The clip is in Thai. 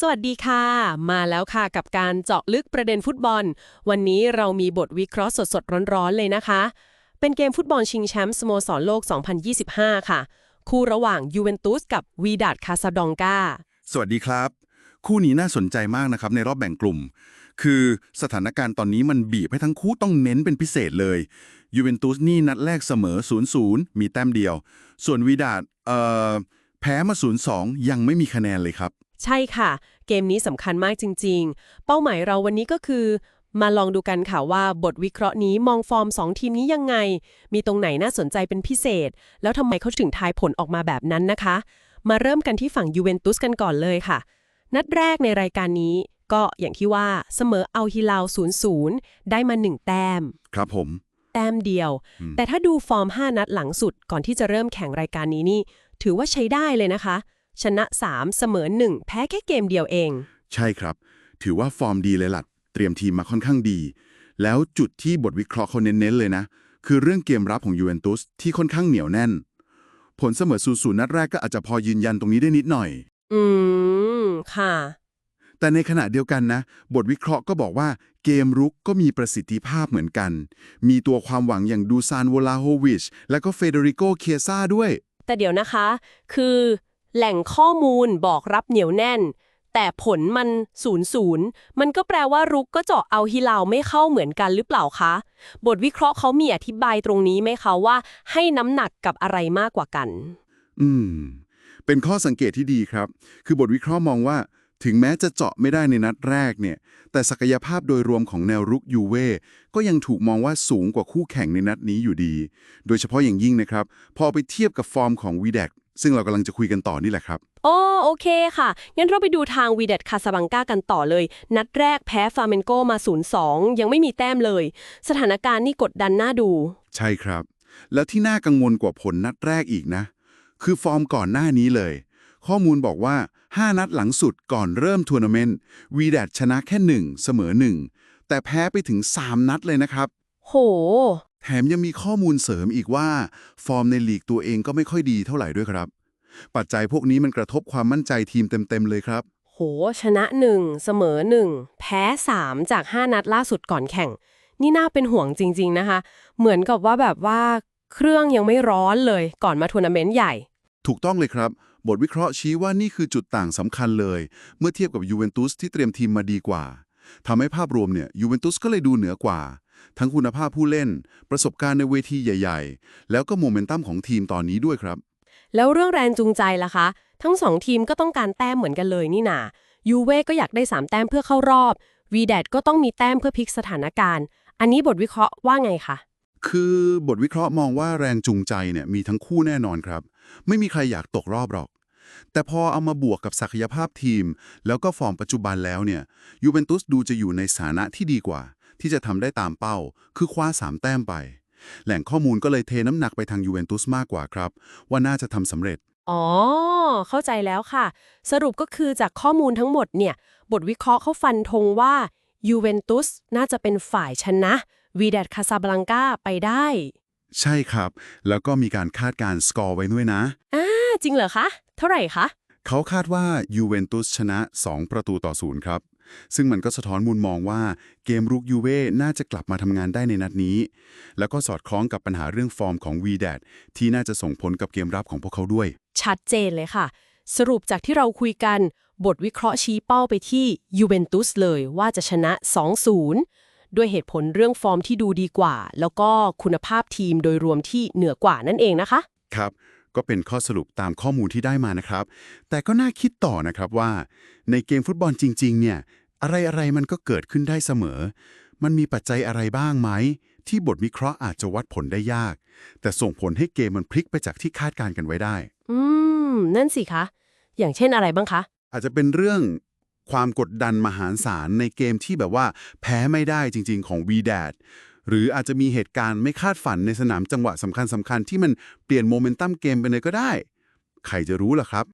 สวัสดีค่ะ มาแล้วค่ะกับการเจาะลึกประเด็นฟุตบอล วันนี้เรามีบทวิเคราะห์สดๆ ร้อนๆ เลยนะคะ เป็นเกมฟุตบอลชิงแชมป์สโมสรโลก 2025 ค่ะ คู่ระหว่างยูเวนตุสกับวีดาดคาซาดองกาสวัสดีครับ คู่นี้น่าสนใจมากนะครับในรอบแบ่งกลุ่ม คือสถานการณ์ตอนนี้มันบีบให้ทั้งคู่ต้องเน้นเป็นพิเศษเลยยูเวนตุสนี่นัดแรกเสมอ 0-0 มีแต้มเดียว ส่วนวีดาดเอ่อแพ้มา 0-2 ยังไม่มีคะแนนเลยครับ ใช่ค่ะ เกมนี้สำคัญมากจริง ๆ เป้าหมายเราวันนี้ก็คือ มาลองดูกันค่ะว่าบทวิเคราะห์นี้มองฟอร์ม 2 ทีมนี้ยังไง มีตรงไหนน่าสนใจเป็นพิเศษ แล้วทำไมเขาถึงทายผลออกมาแบบนั้นนะคะ มาเริ่มกันที่ฝั่งยูเวนตุสกันก่อนเลยค่ะ นัดแรกในรายการนี้ ก็อย่างที่ว่าเสมอเอาฮิลาว0-0 ได้มา 1 แต้ม ครับผม แต้มเดียวอืมแต่ถ้าดูฟอร์ม 5 นัดหลังสุดก่อนที่จะเริ่มแข่งรายการนี้นี่ ถือว่าใช้ได้เลยนะคะ ชนะ 3 เสมอ 1 แพ้แค่เกมเดียวเอง ใช่ครับ ถือว่าฟอร์มดีเลยล่ะเตรียมทีมมาค่อนข้างดี แล้วจุดที่บทวิเคราะห์เขาเน้นๆเลยนะ คือเรื่องเกมรับของยูเวนตุสที่ค่อนข้างเหนียวแน่น ผลเสมอ0 0นัดแรกก็อาจจะพอยืนยันตรงนี้ได้นิดหน่อย อืม ค่ะ แต่ในขณะเดียวกันนะ บทวิเคราะห์ก็บอกว่าเกมรุกก็มีประสิทธิภาพเหมือนกัน มีตัวความหวังอย่างดูซานโวลาโฮวิช และก็เฟเดริโกเคียซาด้วย แต่เดี๋ยวนะคะ คือ แหล่งข้อมูลบอกรับเหนียวแน่น แต่ผลมันศูนย์ศูนย์มันก็แปลว่ารุกก็เจาะเอาฮิลาวไม่เข้าเหมือนกันหรือเปล่าคะ บทวิเคราะห์เขามีอธิบายตรงนี้ไหมคะว่า ให้น้ำหนักกับอะไรมากกว่ากัน อืม เป็นข้อสังเกตที่ดีครับ คือบทวิเคราะห์มองว่าถึงแม้จะเจาะไม่ได้ในนัดแรกเนี่ย แต่ศักยภาพโดยรวมของแนวรุกยูเว่ก็ยังถูกมองว่าสูงกว่าคู่แข่งในนัดนี้อยู่ดี โดยเฉพาะอย่างยิ่งนะครับ พอไปเทียบกับฟอร์มของวีเดก ซึ่งเรากำลังจะคุยกันต่อนี่แหละครับ โอ้โอเคค่ะ งั้นเราไปดูทางวีเดตคาซาบังกากันต่อเลย นัดแรกแพ้ฟาเมนโกมา 0-2 ยังไม่มีแต้มเลย สถานการณ์นี่กดดันน่าดู ใช่ครับ แล้วที่น่ากังวลกว่าผลนัดแรกอีกนะ คือฟอร์มก่อนหน้านี้เลย ข้อมูลบอกว่า 5 นัดหลังสุดก่อนเริ่มทัวร์นาเมนต์วีแดดชนะแค่ 1 เสมอ 1 แต่แพ้ไปถึง 3 นัดเลยนะครับ โห แถมยังมีข้อมูลเสริมอีกว่า ฟอร์มในลีกตัวเองก็ไม่ค่อยดีเท่าไหร่ด้วยครับ ปัจจัยพวกนี้มันกระทบความมั่นใจทีมเต็มๆเลยครับ โห ชนะ 1 เสมอ 1 แพ้ 3 จาก 5 นัดล่าสุดก่อนแข่ง นี่น่าเป็นห่วงจริง ๆนะคะ เหมือนกับว่าแบบว่าเครื่องยังไม่ร้อนเลยก่อนมาทัวร์นาเมนต์ใหญ่ ถูกต้องเลยครับ บทวิเคราะห์ชี้ว่านี่คือจุดต่างสำคัญเลย เมื่อเทียบกับยูเวนตุสที่เตรียมทีมมาดีกว่าทำให้ภาพรวมเนี่ยยูเวนตุสก็เลยดูเหนือกว่า ทั้งคุณภาพผู้เล่น ประสบการณ์ในเวทีใหญ่ ๆ แล้วก็โมเมนตัมของทีมตอนนี้ด้วยครับ แล้วเรื่องแรงจูงใจล่ะคะ ทั้งสองทีมก็ต้องการแต้มเหมือนกันเลยนี่นายูเว่ก็อยากได้ 3 แต้มเพื่อเข้ารอบวีแดดก็ต้องมีแต้มเพื่อพลิกสถานการณ์ อันนี้บทวิเคราะห์ว่าไงคะคือบทวิเคราะห์มองว่าแรงจูงใจเนี่ยมีทั้งคู่แน่นอนครับ ไม่มีใครอยากตกรอบหรอก แต่พอเอามาบวกกับศักยภาพทีม แล้วก็ฟอร์มปัจจุบันแล้วเนี่ยยูเวนตุสดูจะอยู่ในสถานะที่ดีกว่า ที่จะทำได้ตามเป้า คือคว้า 3 แต้มไป แหล่งข้อมูลก็เลยเทน้ำหนักไปทางยูเวนตุสมากกว่าครับ ว่าน่าจะทำสำเร็จ อ๋อ เข้าใจแล้วค่ะ สรุปก็คือจากข้อมูลทั้งหมดเนี่ย บทวิเคราะห์เขาฟันธงว่ายูเวนตุสน่าจะเป็นฝ่ายชนะวีแดดคาซาบลังกาไปได้ ใช่ครับ แล้วก็มีการคาดการณ์สกอร์ไว้ด้วยนะอ่าจริงเหรอคะ เท่าไหร่คะ เขาคาดว่ายูเวนตุสชนะ 2 ประตูต่อศูนย์ครับ ซึ่งมันก็สะท้อนมุมมองว่าเกมรุกยูเว่น่าจะกลับมาทำงานได้ในนัดนี้ แล้วก็สอดคล้องกับปัญหาเรื่องฟอร์มของวีแดดที่น่าจะส่งผลกับเกมรับของพวกเขาด้วย ชัดเจนเลยค่ะ สรุปจากที่เราคุยกัน บทวิเคราะห์ชี้เป้าไปที่ยูเวนตุสเลยว่าจะชนะ 2-0 ด้วยเหตุผลเรื่องฟอร์มที่ดูดีกว่า แล้วก็คุณภาพทีมโดยรวมที่เหนือกว่านั่นเองนะคะ ครับ ก็เป็นข้อสรุปตามข้อมูลที่ได้มานะครับ แต่ก็น่าคิดต่อนะครับว่า ในเกมฟุตบอลจริง ๆ เนี่ยอะไรๆมันก็เกิดขึ้นได้เสมอ มันมีปัจจัยอะไรบ้างไหม ที่บทวิเคราะห์อาจจะวัดผลได้ยาก แต่ส่งผลให้เกมมันพลิกไปจากที่คาดการณ์กันไว้ได้ อืม นั่นสิคะ อย่างเช่นอะไรบ้างคะ อาจจะเป็นเรื่องความกดดันมหาศาลในเกมที่แบบว่า แพ้ไม่ได้จริง ๆ ของ v d a d หรืออาจจะมีเหตุการณ์ไม่คาดฝันในสนามจังหวะสำคัญๆที่มันเปลี่ยนโมเมนตัมเกมไปเลยก็ได้ ใครจะรู้ล่ะครับ